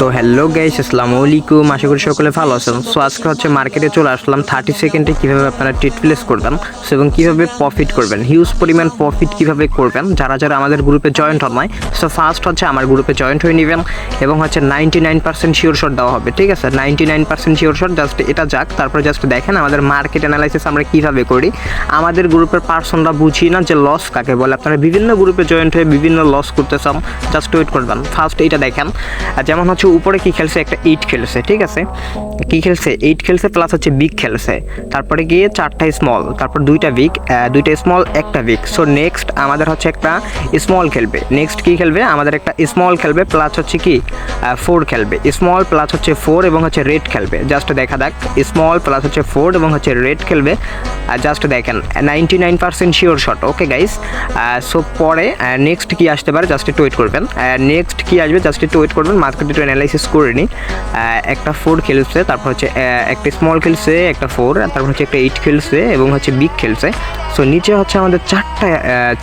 তো hello guys আসসালামু আলাইকুম। আশা করি সকলে ভালো আছেন। সো আজকে হচ্ছে মার্কেটে চলে আসলাম। থার্টি সেকেন্ডে কীভাবে আপনারা ট্রেড প্লেস করবেন সো এবং কীভাবে প্রফিট করবেন হিউজ পরিমাণ প্রফিট কীভাবে করবেন, যারা যারা আমাদের গ্রুপে জয়েন্ট হন নাই সো ফার্স্ট হচ্ছে আমার গ্রুপে জয়েন্ট হয়ে নেবেন, এবং হচ্ছে ninety nine percent sure shot দেওয়া হবে, ঠিক আছে? Ninety nine percent sure shot just এটা যাক, তারপরে জাস্ট দেখেন আমাদের মার্কেট অ্যানালাইসিস আমরা কীভাবে করি। আমাদের গ্রুপের পার্সনরা বুঝি না যে লস কাকে বলে। আপনারা বিভিন্ন গ্রুপে জয়েন্ট হয়ে বিভিন্ন লস করতে চান জাস্ট ওয়েট করবেন। ফার্স্ট এটা দেখেন, যেমন হচ্ছে উপরে কি খেলছে? একটা এইট খেলছে, ঠিক আছে? কি খেলছে? এইট খেলছে প্লাস হচ্ছে বিগ খেলছে। তারপরে গিয়ে চারটা স্মল তারপর দুইটা বিগ দুইটা স্মল একটা বিগ সো নেক্সট আমাদের হচ্ছে একটা স্মল খেলবে। নেক্সট কি খেলবে? আমাদের একটা স্মল খেলবে প্লাস হচ্ছে কি? ফোর খেলবে। স্মল প্লাস হচ্ছে ফোর এবং হচ্ছে রেড খেলবে। জাস্ট দেখা দেখ স্মল প্লাস হচ্ছে ফোর এবং হচ্ছে রেড খেলবে। জাস্ট দেখেন ninety nine percent sure shot okay guys so পরে নেক্সট কি আসতে পারে? জাস্ট একটু ওয়েট করবেন। নেক্সট কি আসবে? জাস্ট একটু ওয়েট করবেন। মার্কেট অ্যানালাইসিস করে নিই একটা ফোর খেলছে, তারপর হচ্ছে একটা স্মল খেলছে, একটা ফোর তারপর হচ্ছে একটা এইট খেলছে এবং হচ্ছে বিগ খেলছে। সো নিচে হচ্ছে আমাদের চারটা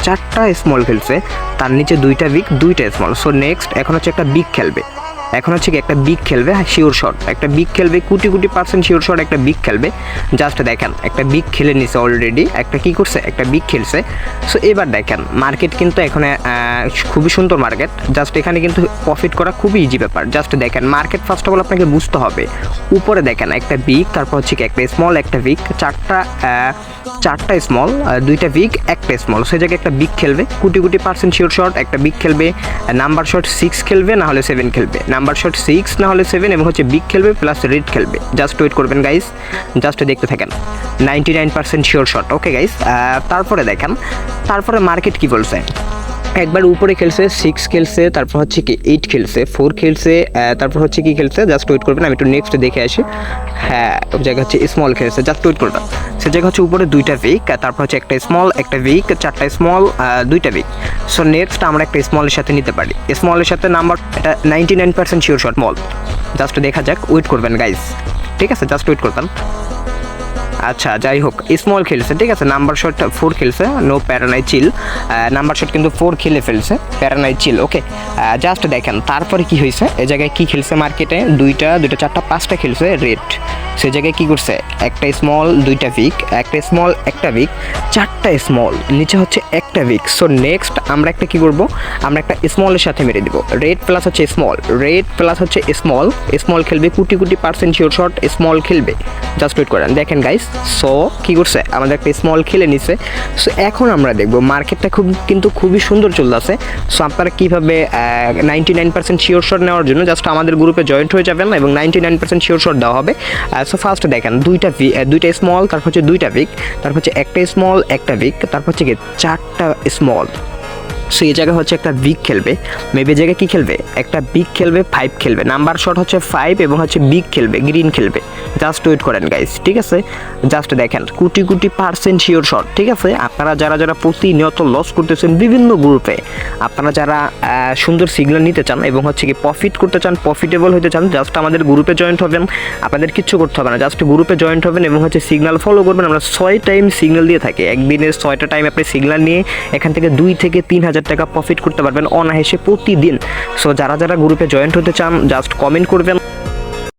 চারটা স্মল খেলছে, তার নিচে দুইটা বিগ দুইটা স্মল সো নেক্সট এখন হচ্ছে একটা বিগ খেলবে। এখন হচ্ছে কি একটা বিগ খেলবে শিওর শট একটা বিগ খেলবে, কোটি কোটি পার্সেন্ট শিওর শট একটা বিগ খেলবে। জাস্ট দেখেন, একটা বিগ খেলে নিছে অলরেডি একটা কি করছে? একটা বিগ খেলছে। সো এবার দেখেন মার্কেট কিন্তু এখানে খুবই সুন্দর মার্কেট জাস্ট এখানে কিন্তু প্রফিট করা খুবই ইজি ব্যাপার। জাস্ট দেখেন মার্কেট ফার্স্ট অফ অল আপনাকে বুঝতে হবে। উপরে দেখেন, একটা বিগ তারপর হচ্ছে কি একটা স্মল একটা বিগ চারটা চারটা স্মল দুইটা বিগ একটা স্মল সেই জায়গায় একটা বিগ খেলবে, কুটি কুটি পার্সেন্ট শিওর শট একটা বিগ খেলবে নাম্বার শট সিক্স খেলবে, না হলে সেভেন খেলবে। নাম্বার শট সিক্স না হলে সেভেন এবং হচ্ছে বিগ খেলবে প্লাস রেড খেলবে। জাস্ট ওয়েট করবেন গাইস জাস্ট দেখতে থাকেন। Ninety nine percent sure shot okay guys তারপরে দেখেন, তারপরে মার্কেট কী বলছে? একবার উপরে খেলছে সিক্স খেলছে, তারপর হচ্ছে কি এইট খেলছে ফোর খেলছে তারপর হচ্ছে কি খেলছে জাস্ট ওয়েট করবেন, আমি একটু নেক্সট দেখে আসি। হ্যাঁ জায়গা হচ্ছে স্মল খেলছে জাস্ট ওয়েট করবেন। সে জায়গা হচ্ছে উপরে দুইটা উইক তারপর হচ্ছে একটা স্মল একটা উইক চারটা স্মল দুইটা উইক সো নেক্সট আমরা একটা স্মলের সাথে নিতে পারি। স্মলের সাথে নাম্বার এটা ninety nine percent sure shot small just দেখা যাক ওয়েট করবেন গাইস ঠিক আছে জাস্ট ওয়েট করবেন আচ্ছা যাই হোক স্মল খেলছে, ঠিক আছে? নাম্বার শট ফোর খেলছে নো প্যারানাই চিল নাম্বার শট কিন্তু ফোর খেলে ফেলছে প্যারানাই চিল ওকে জাস্ট দেখেন, তারপরে কি হয়েছে? এ জায়গায় কি খেলছে মার্কেটে দুইটা দুইটা, চারটা, পাঁচটা খেলছে রেড সে জায়গায় কি করছে? একটা স্মল দুইটা উইক একটা স্মল একটা উইক চারটা স্মল নিচে হচ্ছে একটা উইক সো নেক্সট আমরা একটা কি করব? আমরা একটা স্মলের সাথে মেরে দিব। রেড প্লাস হচ্ছে স্মল রেড প্লাস হচ্ছে স্মল স্মল খেলবে, কোটি কোটি পার্সেন্ট শিওর শট স্মল খেলবে। জাস্ট ওয়েট করেন। দেখেন গাইস সো কি করছে? আমাদের একটা স্মল খেলে নিছে। সো এখন আমরা দেখব মার্কেটটা খুব, কিন্তু খুবই সুন্দর চলতেছে। সো আপনারা কীভাবে ninety nine percent sure shot নেওয়ার জন্য জাস্ট আমাদের গ্রুপে জয়েন্ট হয়ে যাবেন এবং ninety nine percent sure shot দেওয়া হবে। সো ফার্স্ট দেখেন, দুইটা দুইটা স্মল তারপর হচ্ছে দুইটা বিগ তারপর হচ্ছে একটা স্মল একটা বিগ তারপর হচ্ছে কি চারটা স্মল সো এই জায়গায় হচ্ছে একটা বিগ খেলবে। মেবি জায়গায় কি খেলবে? একটা বিগ খেলবে ফাইভ খেলবে। নাম্বার শট হচ্ছে ফাইভ এবং হচ্ছে বিগ খেলবে গ্রিন খেলবে। জাস্ট ওয়েট করেন গাইস ঠিক আছে? জাস্ট দেখেন, কোটি কোটি পার্সেন্ট শিওর শট ঠিক আছে? আপনারা যারা যারা প্রতিনিয়ত লস করতেছেন বিভিন্ন গ্রুপে আপনারা যারা সুন্দর সিগন্যাল নিতে চান এবং হচ্ছে কি প্রফিট করতে চান প্রফিটেবল হতে চান জাস্ট আমাদের গ্রুপে জয়েন্ট হবেন। আপনাদের কিচ্ছু করতে হবে না জাস্ট গ্রুপে জয়েন্ট হবেন এবং হচ্ছে সিগন্যাল ফলো করবেন। আমরা ছয় টাইম সিগন্যাল দিয়ে থাকি। একদিনের ছয়টা টাইম আপনি সিগন্যাল নিয়ে এখান থেকে দুই থেকে তিন হাজার হাজার টাকা প্রফিট করতে পারবেন অনায়াসে প্রতিদিন। সো যারা যারা গ্রুপে জয়েন্ট হতে চান জাস্ট কমেন্ট করবেন।